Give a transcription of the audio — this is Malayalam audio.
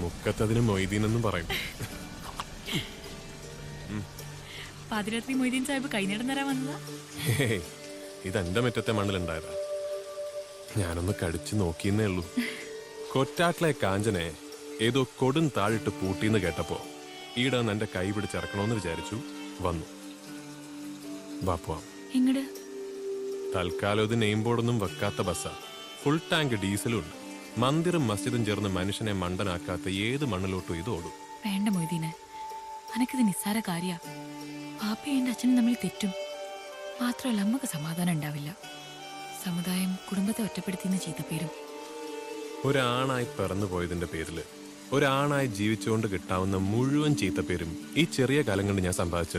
മുക്കത്തതിന് മൊയ്തീൻ എന്ന് പറയും. പാതിരാത്രി മൊയ്തീൻ സാഹിബ് കൈനീടം തരാൻ വന്നതാ? ഇതെന്റെ മുറ്റത്തെ മണ്ണിലുണ്ടായതാ. ഞാനൊന്ന് കടിച്ചു നോക്കിയെന്നേ ഉള്ളൂ. കൊറ്റാട്ടിലെ കാഞ്ചനെ ഏതോ കൊടും താഴിട്ട് പൂട്ടിന്ന് കേട്ടപ്പോ ഈടെ നിന്ന് എന്റെ കൈ പിടിച്ചിറക്കണോന്ന് വിചാരിച്ചു വന്നു. ബാപ്പുവാ എങ്ങട്? തൽക്കാലം ഇത് നെയിം ബോർഡൊന്നും വെക്കാത്ത ബസ്സാ. ഫുൾ ടാങ്ക് ഡീസലും ഉണ്ട് മന്ദിറും മസ്ജിദും ചേർന്ന് മനുഷ്യനെ മണ്ടനാക്കാത്ത ഏത് മണ്ണിലോട്ടും ഇത് ഓടും. വേണ്ട മൊയ്തീനെ. അനക്കിത് നിസ്സാര കാര്യ. പാപ്പയും എന്റെ അച്ഛനും തമ്മിൽ തെറ്റും. മാത്രമല്ല അമ്മയ്ക്ക് സമാധാനം ഉണ്ടാവില്ല. സമുദായം കുടുംബത്തെ ഒറ്റപ്പെടുത്തിയെന്ന് പേരും. ഒരാണായി പിറന്നു പോയതിന്റെ പേരിൽ ഒരാണായി ജീവിച്ചുകൊണ്ട് കിട്ടാവുന്ന മുഴുവൻ ചീത്തപ്പേരും ഈ ചെറിയ കാലം കൊണ്ട് ഞാൻ സമ്പാദിച്ചു